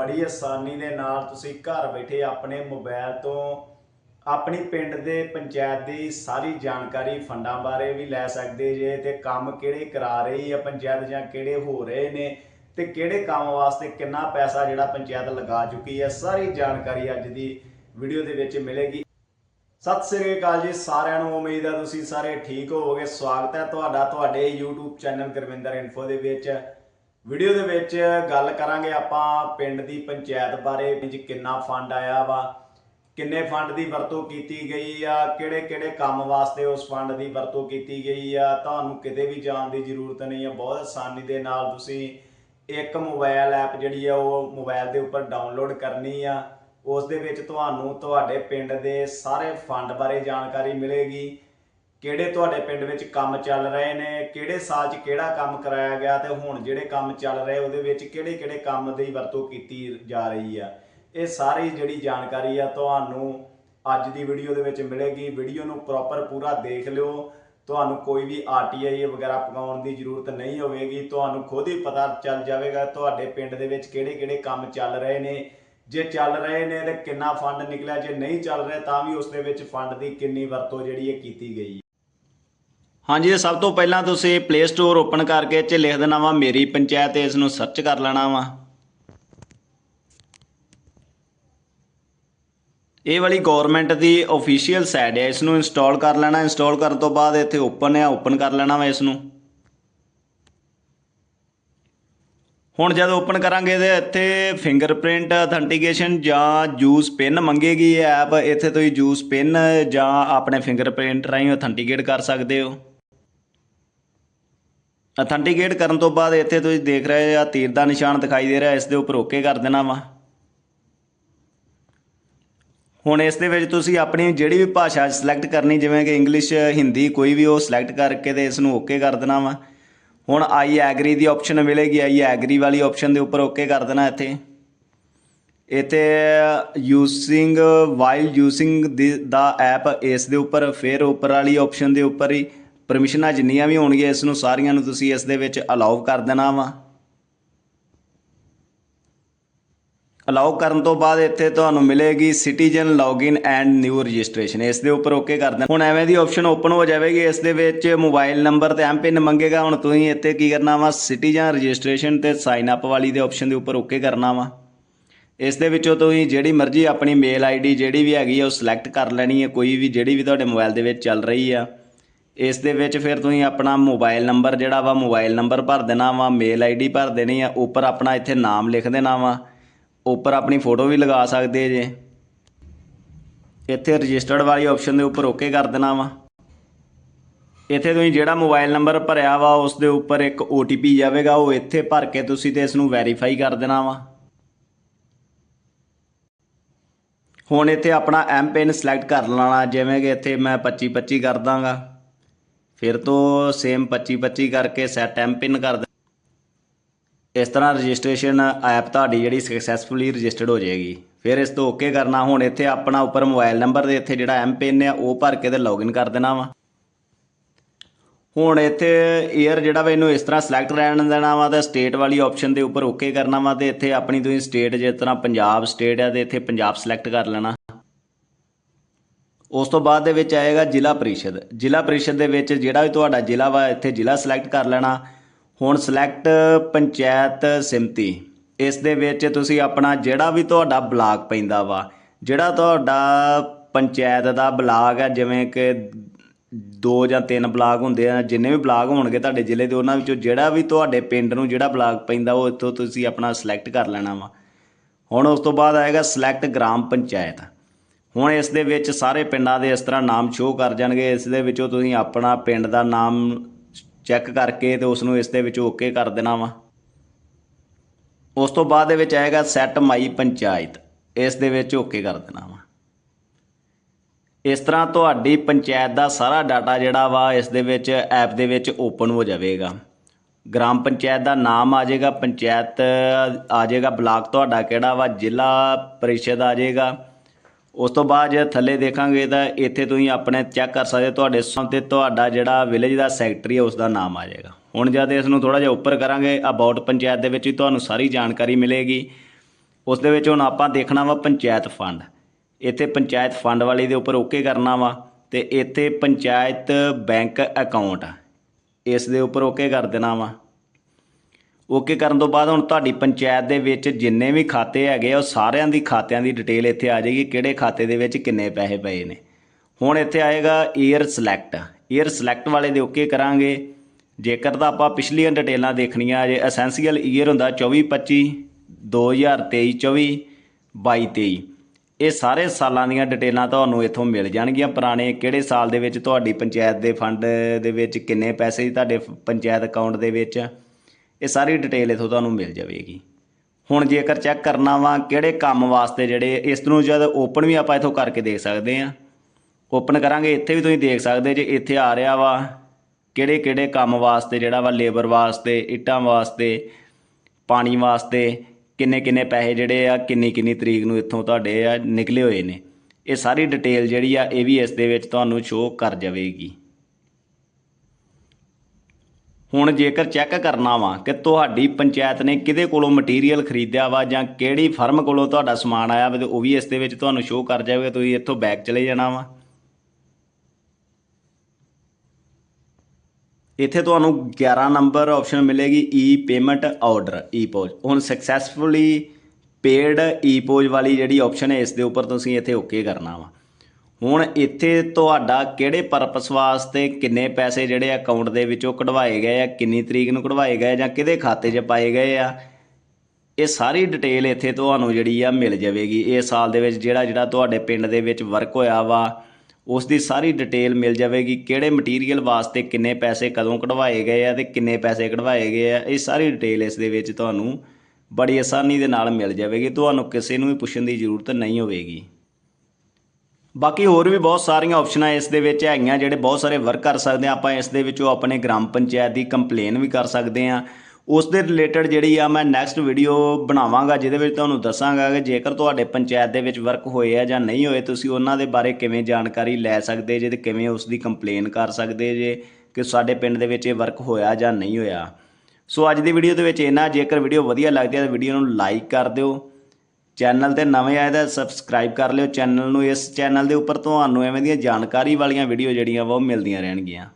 ਬੜੀ ਆਸਾਨੀ ਦੇ ਨਾਲ ਤੁਸੀਂ ਘਰ ਬੈਠੇ ਆਪਣੇ ਮੋਬਾਈਲ ਤੋਂ ਆਪਣੀ ਪਿੰਡ ਦੇ ਪੰਚਾਇਤ ਦੀ ਸਾਰੀ ਜਾਣਕਾਰੀ ਫੰਡਾਂ ਬਾਰੇ ਵੀ ਲੈ ਸਕਦੇ ਜੇ ਤੇ ਕੰਮ ਕਿਹੜੇ ਕਰਾ ਰਹੀ ਹੈ ਪੰਚਾਇਤ ਜਾਂ ਕਿਹੜੇ ਹੋ ਰਹੇ ਨੇ ਤੇ ਕਿਹੜੇ ਕੰਮ ਵਾਸਤੇ ਕਿੰਨਾ ਪੈਸਾ ਜਿਹੜਾ ਪੰਚਾਇਤ ਲਗਾ ਚੁੱਕੀ ਹੈ ਸਾਰੀ ਜਾਣਕਾਰੀ ਅੱਜ ਦੀ ਵੀਡੀਓ ਦੇ ਵਿੱਚ ਮਿਲੇਗੀ। ਸਤਿ ਸ੍ਰੀ ਅਕਾਲ ਜੀ, ਸਾਰਿਆਂ ਨੂੰ ਉਮੀਦ ਹੈ ਤੁਸੀਂ ਸਾਰੇ ਠੀਕ ਹੋਵੋਗੇ। ਸਵਾਗਤ ਹੈ ਤੁਹਾਡਾ, ਤੁਹਾਡੇ YouTube ਚੈਨਲ ਗੁਰਵਿੰਦਰ ਇਨਫੋ ਦੇ ਵਿੱਚ। ਵੀਡੀਓ ਦੇ ਵਿੱਚ ਗੱਲ ਕਰਾਂਗੇ ਆਪਾਂ ਪਿੰਡ ਦੀ ਪੰਚਾਇਤ ਬਾਰੇ ਵਿੱਚ ਕਿੰਨਾ ਫੰਡ ਆਇਆ ਵਾ, ਕਿੰਨੇ ਫੰਡ ਦੀ ਵਰਤੋਂ ਕੀਤੀ ਗਈ ਆ ਕਿਹੜੇ ਕਿਹੜੇ ਕੰਮ ਵਾਸਤੇ ਉਸ ਫੰਡ ਦੀ ਵਰਤੋਂ ਕੀਤੀ ਗਈ ਆ, ਤੁਹਾਨੂੰ ਕਿਤੇ ਵੀ ਜਾਣ ਦੀ ਜ਼ਰੂਰਤ ਨਹੀਂ ਆ, ਬਹੁਤ ਆਸਾਨੀ ਦੇ ਨਾਲ ਤੁਸੀਂ ਇੱਕ ਮੋਬਾਈਲ ਐਪ ਜਿਹੜੀ ਆ ਉਹ ਮੋਬਾਈਲ ਦੇ ਉੱਪਰ ਡਾਊਨਲੋਡ ਕਰਨੀ ਆ, ਉਸ ਦੇ ਵਿੱਚ ਤੁਹਾਨੂੰ ਤੁਹਾਡੇ ਪਿੰਡ ਦੇ ਸਾਰੇ ਫੰਡ ਬਾਰੇ ਜਾਣਕਾਰੀ ਮਿਲੇਗੀ। ਕਿਹੜੇ ਤੁਹਾਡੇ ਪਿੰਡ ਵਿੱਚ ਕੰਮ ਚੱਲ ਰਹੇ ਨੇ, ਕਿਹੜੇ ਸਾਲ 'ਚ ਕਿਹੜਾ ਕੰਮ ਕਰਾਇਆ ਗਿਆ ਤੇ ਹੁਣ ਜਿਹੜੇ ਕੰਮ ਚੱਲ ਰਹੇ ਉਹਦੇ ਵਿੱਚ ਕਿਹੜੇ ਕਿਹੜੇ ਕੰਮ ਦੀ ਵਰਤੋਂ ਕੀਤੀ ਜਾ ਰਹੀ ਆ? ਇਹ ਸਾਰੀ ਜਿਹੜੀ ਜਾਣਕਾਰੀ ਆ ਤੁਹਾਨੂੰ ਅੱਜ ਦੀ ਵੀਡੀਓ ਦੇ ਵਿੱਚ ਮਿਲੇਗੀ। ਵੀਡੀਓ ਨੂੰ ਪ੍ਰੋਪਰ ਪੂਰਾ ਦੇਖ ਲਿਓ। ਤੁਹਾਨੂੰ ਕੋਈ ਵੀ ਆਰਟੀਆਈ ਵਗੈਰਾ ਪਕਾਉਣ ਦੀ ਜ਼ਰੂਰਤ ਨਹੀਂ ਹੋਵੇਗੀ। ਤੁਹਾਨੂੰ ਖੁਦ ਹੀ ਪਤਾ ਚੱਲ ਜਾਵੇਗਾ ਤੁਹਾਡੇ ਪਿੰਡ ਦੇ ਵਿੱਚ ਕਿਹੜੇ ਕਿਹੜੇ ਕੰਮ ਚੱਲ ਰਹੇ ਨੇ। ਜੇ ਚੱਲ ਰਹੇ ਨੇ ਤੇ ਕਿੰਨਾ ਫੰਡ ਨਿਕਲਿਆ, ਜੇ ਨਹੀਂ ਚੱਲ ਰਿਹਾ ਤਾਂ ਵੀ ਉਸ ਦੇ ਵਿੱਚ ਫੰਡ ਦੀ ਕਿੰਨੀ ਵਰਤੋਂ ਜਿਹੜੀ ਹੈ ਕੀਤੀ ਗਈ ਹਾਂਜੀ ਸਭ ਤੋਂ ਪਹਿਲਾਂ ਤੁਸੀਂ ਪਲੇ ਸਟੋਰ ਓਪਨ ਕਰਕੇ ਇੱਥੇ ਲਿਖ ਦੇਣਾ ਵਾ, ਮੇਰੀ ਪੰਚਾਇਤ ਇਸ ਨੂੰ ਸਰਚ ਕਰ ਲੈਣਾ ਵਾ। ਇਹ ਵਾਲੀ ਗਵਰਨਮੈਂਟ ਦੀ ਅਫੀਸ਼ੀਅਲ ਸਾਈਟ ਹੈ ਇਸ ਨੂੰ ਇੰਸਟਾਲ ਕਰ ਲੈਣਾ। ਇੰਸਟਾਲ ਕਰਨ ਤੋਂ ਬਾਅਦ ਇੱਥੇ ਓਪਨ ਹੈ ਓਪਨ ਕਰ ਲੈਣਾ ਵਾ ਇਸ ਨੂੰ ਹੁਣ ਜਦ ਓਪਨ ਕਰਾਂਗੇ ਤੇ ਇੱਥੇ ਫਿੰਗਰਪ੍ਰਿੰਟ ਅਥੈਂਟੀਕੇਸ਼ਨ ਜਾਂ ਜੂਸ ਪਿਨ ਮੰਗੇਗੀ ਇਹ ਐਪ ਇੱਥੇ ਤੁਸੀਂ ਜੂਸ ਪਿਨ ਜਾਂ ਆਪਣੇ ਫਿੰਗਰਪ੍ਰਿੰਟ ਰਾਹੀਂ ਅਥੈਂਟੀਕੇਟ ਕਰ ਸਕਦੇ ਹੋ। ਅਥੈਂਟੀਕੇਟ ਕਰਨ ਤੋਂ ਬਾਅਦ ਇੱਥੇ ਤੁਸੀਂ ਦੇਖ ਰਹੇ ਆ ਤੀਰ ਦਾ ਨਿਸ਼ਾਨ ਦਿਖਾਈ ਦੇ ਰਿਹਾ, ਇਸ ਦੇ ਉੱਪਰ ਓਕੇ ਕਰ ਦੇਣਾ ਵਾ। ਹੁਣ ਇਸ ਦੇ ਵਿੱਚ ਤੁਸੀਂ ਆਪਣੀ ਜਿਹੜੀ ਵੀ ਭਾਸ਼ਾ ਸਿਲੈਕਟ ਕਰਨੀ, ਜਿਵੇਂ ਕਿ ਇੰਗਲਿਸ਼ ਹਿੰਦੀ ਕੋਈ ਵੀ ਉਹ ਸਿਲੈਕਟ ਕਰਕੇ ਤੇ ਇਸ ਨੂੰ ਓਕੇ ਕਰ ਦੇਣਾ ਵਾ। ਹੁਣ ਆਈ ਐਗਰੀ ਦੀ ਆਪਸ਼ਨ ਮਿਲੇਗੀ, ਆਈ ਐਗਰੀ ਵਾਲੀ ਆਪਸ਼ਨ ਦੇ ਉੱਪਰ ਓਕੇ ਕਰ ਦੇਣਾ ਇੱਥੇ। ਇੱਥੇ ਯੂਸਿੰਗ ਵਾਈਲ ਯੂਸਿੰਗ ਦਾ ਐਪ ਇਸ ਦੇ ਉੱਪਰ, ਫਿਰ ਉੱਪਰ ਵਾਲੀ ਆਪਸ਼ਨ ਦੇ ਉੱਪਰ ਹੀ ਪਰਮਿਸ਼ਨਾਂ ਜਿੰਨੀਆਂ ਵੀ ਹੋਣਗੀਆਂ, ਇਸ ਨੂੰ ਸਾਰੀਆਂ ਨੂੰ ਤੁਸੀਂ ਇਸ ਦੇ ਵਿੱਚ ਅਲਾਉ ਕਰ ਦੇਣਾ ਵਾ। ਅਲਾਉ ਕਰਨ ਤੋਂ ਬਾਅਦ ਇੱਥੇ ਤੁਹਾਨੂੰ ਮਿਲੇਗੀ citizen login and new registration ਇਸ ਦੇ ਉੱਪਰ ਓਕੇ ਕਰ ਦੇਣਾ। ਹੁਣ ਐਵੇਂ ਦੀ ਆਪਸ਼ਨ ਓਪਨ ਹੋ ਜਾਵੇਗੀ, ਇਸ ਦੇ ਵਿੱਚ ਮੋਬਾਈਲ ਨੰਬਰ ਤੇ ਐਮਪਿਨ ਮੰਗੇਗਾ। ਹੁਣ ਤੁਸੀਂ ਇੱਥੇ ਕੀ ਕਰਨਾ ਵਾ ਸਿਟੀਜ਼ਨ ਰਜਿਸਟ੍ਰੇਸ਼ਨ ਤੇ ਸਾਈਨ ਅਪ ਵਾਲੀ ਦੇ ਆਪਸ਼ਨ ਦੇ ਉੱਪਰ ਓਕੇ ਕਰਨਾ ਵਾ। ਇਸ ਦੇ ਵਿੱਚੋਂ ਤੁਸੀਂ ਜਿਹੜੀ ਮਰਜ਼ੀ ਆਪਣੀ ਮੇਲ ਆਈਡੀ ਜਿਹੜੀ ਵੀ ਹੈਗੀ ਆ, ਉਹ ਸਿਲੈਕਟ ਕਰ ਲੈਣੀ ਹੈ ਕੋਈ ਵੀ, ਜਿਹੜੀ ਵੀ ਤੁਹਾਡੇ ਮੋਬਾਈਲ ਦੇ ਵਿੱਚ ਚੱਲ ਰਹੀ ਆ। ਇਸ ਦੇ ਵਿੱਚ ਫਿਰ ਤੁਸੀਂ ਆਪਣਾ ਮੋਬਾਈਲ ਨੰਬਰ ਜਿਹੜਾ ਵਾ, ਮੋਬਾਈਲ ਨੰਬਰ ਭਰ ਦੇਣਾ ਵਾ, ਮੇਲ ਆਈਡੀ ਭਰ ਦੇਣੀ ਆ, ਉੱਪਰ ਆਪਣਾ ਇੱਥੇ ਨਾਮ ਲਿਖ ਦੇਣਾ ਵਾ, ਉੱਪਰ ਆਪਣੀ ਫੋਟੋ ਵੀ ਲਗਾ ਸਕਦੇ ਜੇ। ਇੱਥੇ ਰਜਿਸਟਰਡ ਵਾਲੀ ਆਪਸ਼ਨ ਦੇ ਉੱਪਰ ਓਕੇ ਕਰ ਦੇਣਾ ਵਾ। ਇੱਥੇ ਤੁਸੀਂ ਜਿਹੜਾ ਮੋਬਾਈਲ ਨੰਬਰ ਭਰਿਆ ਵਾ, ਉਸ ਦੇ ਉੱਪਰ ਇੱਕ OTP ਜਾਵੇਗਾ, ਉਹ ਇੱਥੇ ਭਰ ਕੇ ਤੁਸੀਂ ਤੇ ਇਸ ਨੂੰ ਵੈਰੀਫਾਈ ਕਰ ਦੇਣਾ ਵਾ। ਹੁਣ ਇੱਥੇ ਆਪਣਾ ਐਮ ਪਿਨ ਸਿਲੈਕਟ ਕਰ ਲੈਣਾ, ਜਿਵੇਂ ਕਿ ਇੱਥੇ ਮੈਂ 25 25 ਕਰ ਦਾਂਗਾ। ਫਿਰ ਤੋਂ ਸੇਮ 25 25 ਕਰਕੇ ਸੈਟ ਐਮ ਪਿਨ ਕਰ ਦੇ ਇਸ ਤਰ੍ਹਾਂ ਰਜਿਸਟ੍ਰੇਸ਼ਨ ਐਪ ਤੁਹਾਡੀ ਜਿਹੜੀ ਸਕਸੈਸਫੁਲੀ ਰਜਿਸਟਰਡ ਹੋ ਜਾਏਗੀ। ਫਿਰ ਇਸ ਤੋਂ ਓਕੇ ਕਰਨਾ। ਹੁਣ ਇੱਥੇ ਆਪਣਾ ਉੱਪਰ ਮੋਬਾਈਲ ਨੰਬਰ ਦੇ ਇੱਥੇ ਜਿਹੜਾ ਐਮ ਪਿਨ ਆ, ਉਹ ਭਰ ਕੇ ਤੇ ਲੌਗਇਨ ਕਰ ਦੇਣਾ ਵਾ। ਹੁਣ ਇੱਥੇ ਏਅਰ ਜਿਹੜਾ ਵਾ, ਇਹਨੂੰ ਇਸ ਤਰ੍ਹਾਂ ਸਿਲੈਕਟ ਰਹਿਣ ਦੇਣਾ ਵਾ ਤੇ ਸਟੇਟ ਵਾਲੀ ਆਪਸ਼ਨ ਦੇ ਉੱਪਰ ਓਕੇ ਕਰਨਾ ਵਾ ਤੇ ਇੱਥੇ ਆਪਣੀ ਤੁਸੀਂ ਸਟੇਟ ਜਿਸ ਤਰ੍ਹਾਂ ਪੰਜਾਬ ਸਟੇਟ ਹੈ ਤੇ ਇੱਥੇ ਪੰਜਾਬ ਸਿਲੈਕਟ ਕਰ ਲੈਣਾ। ਉਸ ਤੋਂ ਬਾਅਦ ਦੇ ਵਿੱਚ ਆਏਗਾ ਜ਼ਿਲ੍ਹਾ ਪ੍ਰੀਸ਼ਦ। ਜ਼ਿਲ੍ਹਾ ਪਰਿਸ਼ਦ ਦੇ ਵਿੱਚ ਜਿਹੜਾ ਵੀ ਤੁਹਾਡਾ ਜ਼ਿਲ੍ਹਾ ਵਾ, ਇੱਥੇ ਜ਼ਿਲ੍ਹਾ ਸਿਲੈਕਟ ਕਰ ਲੈਣਾ। ਹੁਣ ਸਿਲੈਕਟ ਪੰਚਾਇਤ ਸਿਮਤੀ। ਇਸ ਦੇ ਵਿੱਚ ਤੁਸੀਂ ਆਪਣਾ ਜਿਹੜਾ ਵੀ ਤੁਹਾਡਾ ਬਲਾਕ ਪੈਂਦਾ ਵਾ, ਜਿਹੜਾ ਤੁਹਾਡਾ ਪੰਚਾਇਤ ਦਾ ਬਲਾਕ ਹੈ ਜਿਵੇਂ ਕਿ ਦੋ ਜਾਂ ਤਿੰਨ ਬਲਾਕ ਹੁੰਦੇ ਆ, ਜਿੰਨੇ ਵੀ ਬਲਾਕ ਹੋਣਗੇ ਤੁਹਾਡੇ ਜ਼ਿਲ੍ਹੇ ਦੇ, ਉਹਨਾਂ ਵਿੱਚੋਂ ਜਿਹੜਾ ਵੀ ਤੁਹਾਡੇ ਪਿੰਡ ਨੂੰ ਜਿਹੜਾ ਬਲਾਕ ਪੈਂਦਾ, ਉਹ ਇੱਥੋਂ ਤੁਸੀਂ ਆਪਣਾ ਸਿਲੈਕਟ ਕਰ ਲੈਣਾ ਵਾ। ਹੁਣ ਉਸ ਤੋਂ ਬਾਅਦ ਆਏਗਾ ਸਿਲੈਕਟ ਗ੍ਰਾਮ ਪੰਚਾਇਤ। ਹੁਣ ਇਸ ਦੇ ਵਿੱਚ ਸਾਰੇ ਪਿੰਡਾਂ ਦੇ ਇਸ ਤਰ੍ਹਾਂ ਨਾਮ ਸ਼ੋਅ ਕਰ ਜਾਣਗੇ। ਇਸ ਦੇ ਵਿੱਚੋਂ ਤੁਸੀਂ ਆਪਣਾ ਪਿੰਡ ਦਾ ਨਾਮ ਚੈੱਕ ਕਰਕੇ ਤੇ ਉਸ ਨੂੰ ਇਸ ਦੇ ਵਿੱਚ ਓਕੇ ਕਰ ਦੇਣਾ ਵਾ। ਉਸ ਤੋਂ ਬਾਅਦ ਦੇ ਵਿੱਚ ਆਏਗਾ ਸੈਟ ਮਾਈ ਪੰਚਾਇਤ। ਇਸ ਦੇ ਵਿੱਚ ਓਕੇ ਕਰ ਦੇਣਾ ਵਾ। ਇਸ ਤਰ੍ਹਾਂ ਤੁਹਾਡੀ ਪੰਚਾਇਤ ਦਾ ਸਾਰਾ ਡਾਟਾ ਜਿਹੜਾ ਵਾ ਇਸ ਦੇ ਵਿੱਚ ਐਪ ਦੇ ਵਿੱਚ ਓਪਨ ਹੋ ਜਾਵੇਗਾ। ਗ੍ਰਾਮ ਪੰਚਾਇਤ ਦਾ ਨਾਮ ਆ ਜਾਏਗਾ, ਪੰਚਾਇਤ ਆ ਜਾਏਗਾ, ਬਲਾਕ ਤੁਹਾਡਾ ਕਿਹੜਾ ਵਾ, ਜ਼ਿਲ੍ਹਾ ਪਰਿਸ਼ਦ ਆ ਜਾਏਗਾ। ਉਸ ਤੋਂ ਬਾਅਦ ਜੇ ਥੱਲੇ ਦੇਖਾਂਗੇ ਤਾਂ ਇੱਥੇ ਤੁਸੀਂ ਆਪਣੇ ਚੈੱਕ ਕਰ ਸਕਦੇ ਤੁਹਾਡੇ ਸਾਹਮਣੇ ਤੁਹਾਡਾ ਜਿਹੜਾ ਵਿਲੇਜ ਦਾ ਸੈਕਟਰੀ ਹੈ ਉਸ ਦਾ ਨਾਮ ਆ ਜਾਏਗਾ। ਹੁਣ ਜਦ ਇਸ ਨੂੰ ਥੋੜਾ ਜਿਹਾ ਉੱਪਰ ਕਰਾਂਗੇ ਅਬਾਊਟ ਪੰਚਾਇਤ ਦੇ ਵਿੱਚ ਵੀ ਤੁਹਾਨੂੰ ਸਾਰੀ ਜਾਣਕਾਰੀ ਮਿਲੇਗੀ। ਉਸ ਦੇ ਵਿੱਚ ਹੁਣ ਆਪਾਂ ਦੇਖਣਾ ਵਾ ਪੰਚਾਇਤ ਫੰਡ ਇੱਥੇ ਪੰਚਾਇਤ ਫੰਡ ਵਾਲੀ ਦੇ ਉੱਪਰ ਓਕੇ ਕਰਨਾ ਵਾ ਤੇ ਇੱਥੇ ਪੰਚਾਇਤ ਬੈਂਕ ਅਕਾਊਂਟ ਇਸ ਦੇ ਉੱਪਰ ਓਕੇ ਕਰ ਦੇਣਾ ਵਾ। ਓਕੇ ਕਰਨ ਤੋਂ ਬਾਅਦ ਹੁਣ ਤੁਹਾਡੀ ਪੰਚਾਇਤ ਦੇ ਵਿੱਚ ਜਿੰਨੇ ਵੀ ਖਾਤੇ ਹੈਗੇ ਆ, ਉਹ ਸਾਰਿਆਂ ਦੀ ਖਾਤਿਆਂ ਦੀ ਡਿਟੇਲ ਇੱਥੇ ਆ ਜਾਏਗੀ, ਕਿਹੜੇ ਖਾਤੇ ਦੇ ਵਿੱਚ ਕਿੰਨੇ ਪੈਸੇ ਪਏ ਨੇ। ਹੁਣ ਇੱਥੇ ਆਏਗਾ ਈਅਰ ਸਿਲੈਕਟ ਈਅਰ ਸਿਲੈਕਟ ਵਾਲੇ ਦੇ ਓਕੇ ਕਰਾਂਗੇ। ਜੇਕਰ ਤਾਂ ਆਪਾਂ ਪਿਛਲੀਆਂ ਡਿਟੇਲਾਂ ਦੇਖਣੀਆਂ, ਜੇ ਐਸੈਂਸ਼ੀਅਲ ਈਅਰ ਹੁੰਦਾ 24 25 2023 24 22 23 ਇਹ ਸਾਰੇ ਸਾਲਾਂ ਦੀਆਂ ਡਿਟੇਲਾਂ ਤੁਹਾਨੂੰ ਇੱਥੋਂ ਮਿਲ ਜਾਣਗੀਆਂ ਪੁਰਾਣੇ, ਕਿਹੜੇ ਸਾਲ ਦੇ ਵਿੱਚ ਤੁਹਾਡੀ ਪੰਚਾਇਤ ਦੇ ਫੰਡ ਦੇ ਵਿੱਚ ਕਿੰਨੇ ਪੈਸੇ ਤੁਹਾਡੇ ਪੰਚਾਇਤ ਅਕਾਊਂਟ ਦੇ ਵਿੱਚ? ਇਹ ਸਾਰੀ ਡਿਟੇਲ ਇੱਥੋਂ ਤੁਹਾਨੂੰ ਮਿਲ ਜਾਵੇਗੀ। ਹੁਣ ਜੇਕਰ ਚੈੱਕ ਕਰਨਾ ਵਾ ਕਿਹੜੇ ਕੰਮ ਵਾਸਤੇ ਜਿਹੜੇ ਇਸ ਨੂੰ ਜਦ ਓਪਨ ਵੀ ਆਪਾਂ ਇੱਥੋਂ ਕਰਕੇ ਦੇਖ ਸਕਦੇ ਆ ਓਪਨ ਕਰਾਂਗੇ, ਇੱਥੇ ਵੀ ਤੁਸੀਂ ਦੇਖ ਸਕਦੇ ਜੇ ਇੱਥੇ ਆ ਰਿਹਾ ਵਾ, ਕਿਹੜੇ ਕਿਹੜੇ ਕੰਮ ਵਾਸਤੇ ਜਿਹੜਾ ਵਾ ਲੇਬਰ ਵਾਸਤੇ, ਇੱਟਾਂ ਵਾਸਤੇ, ਪਾਣੀ ਵਾਸਤੇ, ਕਿੰਨੇ ਕਿੰਨੇ ਪੈਸੇ ਜਿਹੜੇ ਆ, ਕਿੰਨੀ ਕਿੰਨੀ ਤਰੀਕ ਨੂੰ ਇੱਥੋਂ ਤੁਹਾਡੇ ਆ ਨਿਕਲੇ ਹੋਏ ਨੇ। ਇਹ ਸਾਰੀ ਡਿਟੇਲ ਜਿਹੜੀ ਆ, ਇਹ ਵੀ ਇਸ ਦੇ ਵਿੱਚ ਤੁਹਾਨੂੰ ਸ਼ੋਅ ਕਰ ਜਾਵੇਗੀ। ਹੁਣ ਜੇਕਰ ਚੈੱਕ ਕਰਨਾ ਵਾ ਕਿ ਤੁਹਾਡੀ ਪੰਚਾਇਤ ਨੇ ਕਿਹਦੇ ਕੋਲੋਂ ਮਟੀਰੀਅਲ ਖਰੀਦਿਆ ਵਾ ਜਾਂ ਕਿਹੜੀ ਫਰਮ ਕੋਲੋਂ ਤੁਹਾਡਾ ਸਮਾਨ ਆਇਆ ਵਾ ਤੇ ਉਹ ਵੀ ਇਸ ਦੇ ਵਿੱਚ ਤੁਹਾਨੂੰ ਸ਼ੋਅ ਕਰ ਜਾਵੇਗਾ, ਤੁਸੀਂ ਇੱਥੋਂ ਬੈਕ ਚਲੇ ਜਾਣਾ ਵਾ। ਇੱਥੇ ਤੁਹਾਨੂੰ 11 ਨੰਬਰ ਆਪਸ਼ਨ ਮਿਲੇਗੀ E payment order E POS ਹੁਣ ਸਕਸੈਸਫੁਲੀ ਪੇਡ ਈ ਪੋਜ ਵਾਲੀ ਜਿਹੜੀ ਆਪਸ਼ਨ ਹੈ, ਇਸ ਦੇ ਉੱਪਰ ਤੁਸੀਂ ਇੱਥੇ ਓਕੇ ਕਰਨਾ ਵਾ। ਹੁਣ ਇੱਥੇ ਤੁਹਾਡਾ ਕਿਹੜੇ ਪਰਪਸ ਵਾਸਤੇ ਕਿੰਨੇ ਪੈਸੇ ਜਿਹੜੇ ਅਕਾਊਂਟ ਦੇ ਵਿੱਚੋਂ ਕਢਵਾਏ ਗਏ ਆ, ਕਿੰਨੀ ਤਰੀਕ ਨੂੰ ਕਢਵਾਏ ਗਏ ਜਾਂ ਕਿਹਦੇ ਖਾਤੇ 'ਚ ਪਾਏ ਗਏ ਆ? ਇਹ ਸਾਰੀ ਡਿਟੇਲ ਇੱਥੇ ਤੁਹਾਨੂੰ ਜਿਹੜੀ ਆ ਮਿਲ ਜਾਵੇਗੀ। ਇਹ ਸਾਲ ਦੇ ਵਿੱਚ ਜਿਹੜਾ ਜਿਹੜਾ ਤੁਹਾਡੇ ਪਿੰਡ ਦੇ ਵਿੱਚ ਵਰਕ ਹੋਇਆ ਵਾ ਉਸ ਦੀ ਸਾਰੀ ਡਿਟੇਲ ਮਿਲ ਜਾਵੇਗੀ। ਕਿਹੜੇ ਮਟੀਰੀਅਲ ਵਾਸਤੇ ਕਿੰਨੇ ਪੈਸੇ ਕਦੋਂ ਕਢਵਾਏ ਗਏ ਆ ਤੇ ਕਿੰਨੇ ਪੈਸੇ ਕਢਵਾਏ ਗਏ ਆ, ਇਹ ਸਾਰੀ ਡਿਟੇਲ ਇਸ ਦੇ ਵਿੱਚ ਤੁਹਾਨੂੰ ਬੜੀ ਆਸਾਨੀ ਦੇ ਨਾਲ ਮਿਲ ਜਾਵੇਗੀ। ਤੁਹਾਨੂੰ ਕਿਸੇ ਨੂੰ ਵੀ ਪੁੱਛਣ ਦੀ ਜ਼ਰੂਰਤ ਨਹੀਂ ਹੋਵੇਗੀ। ਬਾਕੀ ਹੋਰ ਵੀ ਬਹੁਤ ਸਾਰੀਆਂ ਆਪਸ਼ਨਾਂ ਇਸ ਦੇ ਵਿੱਚ ਹੈਗੀਆਂ ਜਿਹੜੇ ਬਹੁਤ ਸਾਰੇ ਵਰਕ ਕਰ ਸਕਦੇ ਆ। ਆਪਾਂ ਇਸ ਦੇ ਵਿੱਚੋਂ ਆਪਣੇ ਗ੍ਰਾਮ ਪੰਚਾਇਤ ਦੀ ਕੰਪਲੇਨ ਵੀ ਕਰ ਸਕਦੇ ਆ। ਉਸ ਦੇ ਰਿਲੇਟਡ ਜਿਹੜੀ ਆ, ਮੈਂ ਨੈਕਸਟ ਵੀਡੀਓ ਬਣਾਵਾਂਗਾ, ਜਿਹਦੇ ਵਿੱਚ ਤੁਹਾਨੂੰ ਦੱਸਾਂਗਾ ਕਿ ਜੇਕਰ ਤੁਹਾਡੇ ਪੰਚਾਇਤ ਦੇ ਵਿੱਚ ਵਰਕ ਹੋਏ ਆ ਜਾਂ ਨਹੀਂ ਹੋਏ, ਤੁਸੀਂ ਉਹਨਾਂ ਦੇ ਬਾਰੇ ਕਿਵੇਂ ਜਾਣਕਾਰੀ ਲੈ ਸਕਦੇ ਜੇ ਤੇ ਕਿਵੇਂ ਉਸ ਦੀ ਕੰਪਲੇਨ ਕਰ ਸਕਦੇ ਜੇ ਕਿ ਸਾਡੇ ਪਿੰਡ ਦੇ ਵਿੱਚ ਇਹ ਵਰਕ ਹੋਇਆ ਜਾਂ ਨਹੀਂ ਹੋਇਆ। ਸੋ ਅੱਜ ਦੀ ਵੀਡੀਓ ਦੇ ਵਿੱਚ ਇਹਨਾਂ ਜੇਕਰ ਵੀਡੀਓ ਵਧੀਆ ਲੱਗਦੀ ਹੈ ਤਾਂ ਵੀਡੀਓ ਨੂੰ ਲਾਈਕ ਕਰ ਦਿਓ। ਚੈਨਲ ਤੇ ਨਵੇਂ ਆਏ ਤਾਂ ਸਬਸਕ੍ਰਾਈਬ ਕਰ ਲਿਓ। ਚੈਨਲ ਨੂੰ ਇਸ ਚੈਨਲ ਦੇ ਉੱਪਰ ਤੁਹਾਨੂੰ ਐਵੇਂ ਦੀਆਂ ਜਾਣਕਾਰੀ ਵਾਲੀਆਂ ਵੀਡੀਓ ਜਿਹੜੀਆਂ ਵਾ ਉਹ ਮਿਲਦੀਆਂ ਰਹਿਣਗੀਆਂ।